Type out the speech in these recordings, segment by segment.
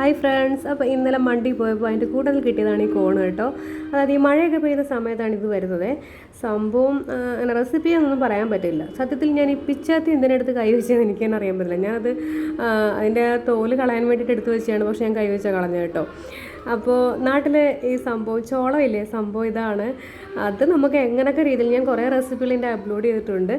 Hi friends അപ്പോൾ ഇന്നലെ മണ്ടി പോയപ്പോൾ അതിന്റെ കൂടുതൽ കിട്ടിയതാണ് ഈ കോൺ കേട്ടോ. അതായത് ഈ മഴയൊക്കെ പെയ്യുന്ന സമയത്താണ് ഇത് വരുന്നത്. സംഭവം അങ്ങനെ റെസിപ്പി ഒന്നും പറയാൻ പറ്റില്ല. സത്യത്തിൽ ഞാൻ ഈ പിച്ചാത്തി എന്തിനെടുത്ത് കൈ വെച്ചതെന്ന് എനിക്ക് തന്നെ അറിയാൻ പറ്റില്ല. ഞാനത് അതിന്റെ തോൽ കളയാൻ വേണ്ടിയിട്ട് എടുത്തു വെച്ചാണ് പക്ഷേ ഞാൻ കൈ വെച്ചാൽ കളഞ്ഞു കേട്ടോ. അപ്പോൾ നാട്ടിലെ ഈ സംഭവം ചോളമില്ലേ? സംഭവം ഇതാണ്. അത് നമുക്ക് എങ്ങനെയൊക്കെ രീതിയിൽ ഞാൻ കുറേ റെസിപ്പികൾ എന്റെ അപ്ലോഡ് ചെയ്തിട്ടുണ്ട്.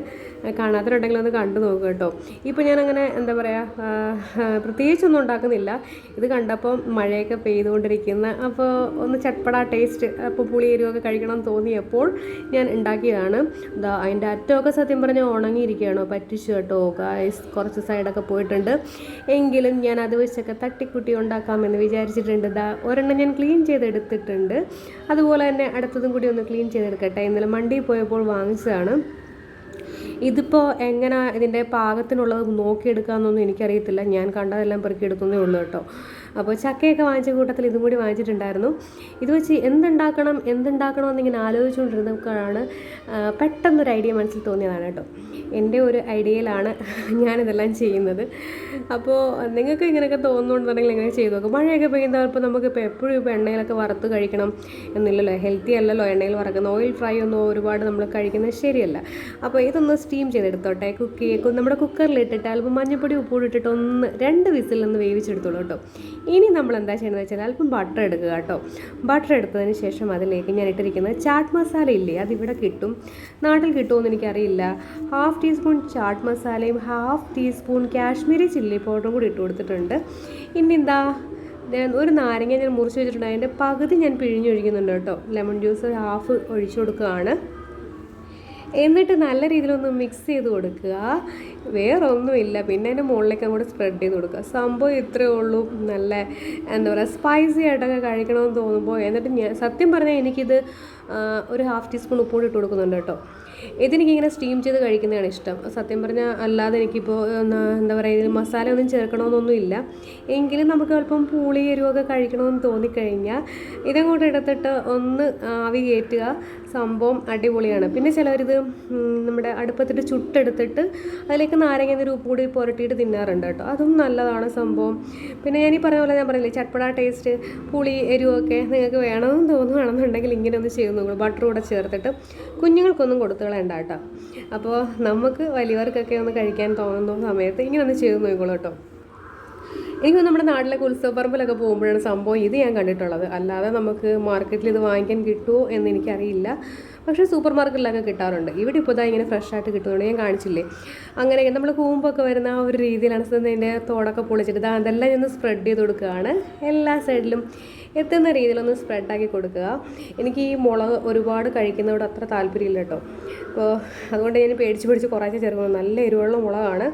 കാണാത്തവരുണ്ടെങ്കിൽ ഒന്ന് കണ്ടു നോക്കുക കേട്ടോ. ഇപ്പോൾ ഞാനങ്ങനെ എന്താ പറയുക പ്രത്യേകിച്ചൊന്നും ഉണ്ടാക്കുന്നില്ല. ഇത് കണ്ടപ്പോൾ മഴയൊക്കെ പെയ്തുകൊണ്ടിരിക്കുന്ന അപ്പോൾ ഒന്ന് ചട്പട ടേസ്റ്റ് അപ്പോൾ പുളി എരിവൊക്കെ കഴിക്കണം തോന്നിയപ്പോൾ ഞാൻ ഉണ്ടാക്കിയതാണ്. ഇതാ അതിന്റെ അറ്റമൊക്കെ സത്യം പറഞ്ഞാൽ ഉണങ്ങിയിരിക്കുകയാണോ. പറ്റിച്ചു കേട്ടോ കുറച്ച് സൈഡൊക്കെ പോയിട്ടുണ്ട്. എങ്കിലും ഞാൻ അത് വെച്ചൊക്കെ തട്ടിക്കുട്ടി ഉണ്ടാക്കാമെന്ന് വിചാരിച്ചിട്ടുണ്ട്. ഇതാ ഒരെണ്ണം ഞാൻ ക്ലീൻ ചെയ്തെടുത്തിട്ടുണ്ട്. അതുപോലെ തന്നെ അടുത്തതും കൂടി ഒന്ന് ക്ലീൻ ചെയ്തെടുക്കട്ടെ. ഇന്നലെ മണ്ടിയിൽ പോയപ്പോൾ വാങ്ങിച്ചതാണ്. ഇതിപ്പോൾ എങ്ങനെ ഇതിന്റെ പാകത്തിനുള്ളത് നോക്കിയെടുക്കാമെന്നൊന്നും എനിക്കറിയത്തില്ല. ഞാൻ കണ്ടതെല്ലാം പെറുക്കിയെടുക്കുന്നേ ഉള്ളൂ കേട്ടോ. അപ്പോൾ ചക്കയൊക്കെ വാങ്ങിച്ച കൂട്ടത്തിൽ ഇതും കൂടി വാങ്ങിച്ചിട്ടുണ്ടായിരുന്നു. ഇത് വെച്ച് എന്തുണ്ടാക്കണം എന്തുണ്ടാക്കണം എന്നിങ്ങനെ ആലോചിച്ചുകൊണ്ടിരുന്നപ്പോഴാണ് പെട്ടെന്നൊരു ഐഡിയ മനസ്സിൽ തോന്നിയതാണ് കേട്ടോ. എന്റെ ഒരു ഐഡിയയിലാണ് ഞാനിതെല്ലാം ചെയ്യുന്നത്. അപ്പോൾ നിങ്ങൾക്ക് ഇങ്ങനെയൊക്കെ തോന്നുന്നുണ്ടെങ്കിൽ ഇങ്ങനെ ചെയ്തു നോക്കും. മഴയൊക്കെ പെയ്യുന്നപ്പോൾ നമുക്കിപ്പോൾ എപ്പോഴും ഇപ്പോൾ എണ്ണയിലൊക്കെ വറുത്ത് കഴിക്കണം എന്നില്ലല്ലോ. ഹെൽത്തി അല്ലല്ലോ എണ്ണയിൽ വറക്കുന്ന. ഓയിൽ ഫ്രൈ ഒന്നും ഒരുപാട് നമ്മൾ കഴിക്കുന്നത് ശരിയല്ല. അപ്പോൾ ഇതൊന്ന് സ്റ്റീം ചെയ്തെടുത്തോട്ടെ. കുക്ക് നമ്മുടെ കുക്കറിലിട്ടിട്ട് അല്പം മഞ്ഞപ്പൊടി ഉപ്പൂടി ഇട്ടിട്ട് ഒന്ന് രണ്ട് വിസിൽ ഒന്ന് വേവിച്ചെടുത്തോളൂ കേട്ടോ. ഇനി നമ്മൾ എന്താ ചെയ്യുന്നത് വെച്ചാൽ അല്പം ബട്ടർ എടുക്കുക കേട്ടോ. ബട്ടർ എടുത്തതിന് ശേഷം അതിലേക്ക് ഞാൻ ഇട്ടിരിക്കുന്നത് ചാട്ട് മസാല ഇല്ലേ? അതിവിടെ കിട്ടും. നാട്ടിൽ കിട്ടുമെന്ന് എനിക്കറിയില്ല. ഹാഫ് ടീസ്പൂൺ ചാട്ട് മസാലയും ഹാഫ് ടീസ്പൂൺ കാശ്മീരി ചില്ലി പൗഡറും കൂടി ഇട്ട് കൊടുത്തിട്ടുണ്ട്. ഇനി എന്താ ഒരു നാരങ്ങ ഞാൻ മുറിച്ച് വെച്ചിട്ടുണ്ട്. അതിന്റെ പകുതി ഞാൻ പിഴിഞ്ഞൊഴിക്കുന്നുണ്ട് കേട്ടോ. ലെമൺ ജ്യൂസ് ഹാഫ് ഒഴിച്ചു കൊടുക്കുകയാണ്. എന്നിട്ട് നല്ല രീതിയിലൊന്ന് മിക്സ് ചെയ്ത് കൊടുക്കുക. വേറെ ഒന്നുമില്ല പിന്നെ അതിന്റെ മുകളിലേക്ക് അങ്ങോട്ട് സ്പ്രെഡ് ചെയ്ത് കൊടുക്കുക. സംഭവം ഇത്രയേ ഉള്ളൂ. നല്ല എന്താ പറയുക സ്പൈസി ആയിട്ടൊക്കെ കഴിക്കണമെന്ന് തോന്നുമ്പോൾ എന്നിട്ട് ഞാൻ സത്യം പറഞ്ഞാൽ എനിക്കിത് ഒരു ഹാഫ് ടീസ്പൂൺ ഉപ്പുകൂടി ഇട്ട് കൊടുക്കുന്നുണ്ട് കേട്ടോ. ഇതെനിക്കിങ്ങനെ സ്റ്റീം ചെയ്ത് കഴിക്കുന്നതാണ് ഇഷ്ടം. സത്യം പറഞ്ഞാൽ അല്ലാതെ എനിക്കിപ്പോൾ എന്താ പറയുക ഇതിൽ മസാല ഒന്നും ചേർക്കണമെന്നൊന്നും ഇല്ല. എങ്കിലും നമുക്ക് അല്പം പൂളി എരിവൊക്കെ കഴിക്കണമെന്ന് തോന്നിക്കഴിഞ്ഞാൽ ഇതങ്ങോട്ട് എടുത്തിട്ട് ഒന്ന് ആവി കയറ്റുക. സംഭവം അടിപൊളിയാണ്. പിന്നെ ചിലരിത് നമ്മുടെ അടുപ്പത്തിട്ട് ചുട്ടെടുത്തിട്ട് അതിലേക്ക് നാരങ്ങ നീര് ഉപ്പ് കൂടി പുരട്ടിയിട്ട് തിന്നാറുണ്ട് കേട്ടോ. അതും നല്ലതാണ് സംഭവം. പിന്നെ ഞാൻ ഈ പറഞ്ഞ പോലെ ഞാൻ പറഞ്ഞില്ലേ ചട്പട ടേസ്റ്റ് പുളി എരിവൊക്കെ നിങ്ങൾക്ക് വേണമെന്ന് തോന്നുകയാണെന്നുണ്ടെങ്കിൽ ഇങ്ങനെ ഒന്ന് ചെയ്ത് നോക്കണം ബട്ടർ കൂടെ ചേർത്തിട്ട് കുഞ്ഞുങ്ങൾക്കൊന്നും കൊടുത്തു കളയണ്ട കേട്ടോ. അപ്പോൾ നമുക്ക് വലിയവർക്കൊക്കെ ഒന്ന് കഴിക്കാൻ തോന്നുന്ന സമയത്ത് ഇങ്ങനെ ഒന്ന് ചെയ്ത് നോക്കിക്കോളൂ കേട്ടോ. എനിക്ക് നമ്മുടെ നാട്ടിലൊക്കെ ഉത്സവപ്പറമ്പിലൊക്കെ പോകുമ്പോഴാണ് സംഭവം ഇത് ഞാൻ കണ്ടിട്ടുള്ളത്. അല്ലാതെ നമുക്ക് മാർക്കറ്റിൽ ഇത് വാങ്ങിക്കാൻ കിട്ടുമോ എന്ന് എനിക്കറിയില്ല. പക്ഷേ സൂപ്പർ മാർക്കറ്റിലൊക്കെ കിട്ടാറുണ്ട്. ഇവിടെ ഇപ്പോൾ ഇതാ ഇങ്ങനെ ഫ്രഷ് ആയിട്ട് കിട്ടുന്നുണ്ട് ഞാൻ കാണിച്ചില്ലേ? അങ്ങനെ നമ്മൾ കൂമ്പൊക്കെ വരുന്ന ആ ഒരു രീതിയിലാണ് അതിന്റെ തോടൊക്കെ പൊളിച്ചിട്ട് അതെല്ലാം ഞാൻ സ്പ്രെഡ് ചെയ്ത് കൊടുക്കുകയാണ്. എല്ലാ സൈഡിലും എത്തുന്ന രീതിയിലൊന്ന് സ്പ്രെഡാക്കി കൊടുക്കുക. എനിക്ക് ഈ മുളക് ഒരുപാട് കഴിക്കുന്നതോട് അത്ര താല്പര്യമില്ല കേട്ടോ. അപ്പോൾ അതുകൊണ്ട് ഞാൻ പേടിച്ച് പേടിച്ച് കുറേശ്ശെ ചേർക്കുന്നു നല്ല എരിവുള്ള മുളകാണ്.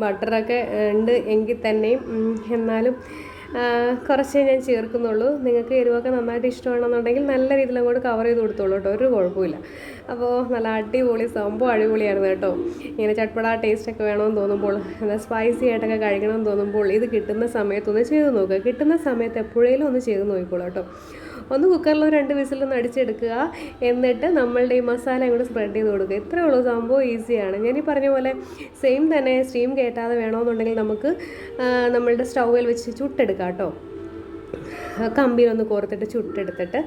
ബട്ടറൊക്കെ ഉണ്ട് എങ്കിൽ തന്നെയും എന്നാലും കുറച്ചേ ഞാൻ ചേർക്കുന്നുള്ളൂ. നിങ്ങൾക്ക് എരിവൊക്കെ നന്നായിട്ട് ഇഷ്ടമാണെന്നുണ്ടെങ്കിൽ നല്ല രീതിയിൽ അങ്ങോട്ട് കവർ ചെയ്ത് കൊടുത്തോളൂ കേട്ടോ. ഒരു കുഴപ്പമില്ല. അപ്പോൾ നല്ല അടിപൊളി സംഭവം അടിപൊളിയായിരുന്നു കേട്ടോ. ഇങ്ങനെ ചട്പട ടേസ്റ്റൊക്കെ വേണമെന്ന് തോന്നുമ്പോൾ എന്താ സ്പൈസി ആയിട്ടൊക്കെ കഴിക്കണമെന്ന് തോന്നുമ്പോൾ ഇത് കിട്ടുന്ന സമയത്തൊന്ന് ചെയ്ത് നോക്കുക. കിട്ടുന്ന സമയത്ത് എപ്പോഴേലും ഒന്ന് ചെയ്ത് നോക്കിക്കോളൂ കേട്ടോ. ഒന്ന് കുക്കറിൽ രണ്ട് വിസിലൊന്ന് അടിച്ചെടുക്കുക. എന്നിട്ട് നമ്മളുടെ ഈ മസാല അങ്ങോട്ട് സ്പ്രെഡ് ചെയ്ത് കൊടുക്കുക. ഇത്രയേ ഉള്ളൂ. സംഭവം ഈസിയാണ് ഞാൻ ഈ പറഞ്ഞ പോലെ സെയിം തന്നെ സ്റ്റീം കയറ്റാതെ വേണമെന്നുണ്ടെങ്കിൽ നമുക്ക് നമ്മളുടെ സ്റ്റൗവിൽ വെച്ച് ചുട്ടെടുക്കാം കേട്ടോ. കമ്പിയിലൊന്ന് കോർത്തിട്ട് ചുട്ടെടുത്തിട്ട്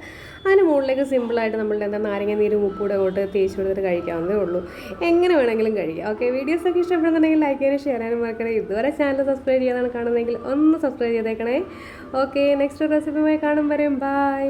അതിന് മുകളിലേക്ക് സിമ്പിളായിട്ട് നമ്മളുടെ എന്താ നാരങ്ങ നീരും ഉപ്പൂടെ കൊണ്ട് തേച്ച് കൊടുത്തിട്ട് കഴിക്കാവുന്നതേ ഉള്ളൂ. എങ്ങനെ വേണമെങ്കിലും കഴിക്കാം. ഓക്കെ വീഡിയോസൊക്കെ ഇഷ്ടപ്പെടുന്നുണ്ടെങ്കിൽ ലൈക്ക് ചെയ്യാനും ഷെയർ ചെയ്യാനും മറക്കണേ ഇതുവരെ ചാനൽ സബ്സ്ക്രൈബ് ചെയ്യാതാണ് കാണുന്നതെങ്കിൽ ഒന്ന് സബ്സ്ക്രൈബ് ചെയ്തേക്കണേ. ഓക്കെ നെക്സ്റ്റ് റെസിപ്പിയുമായി കാണും വരെയും ബൈ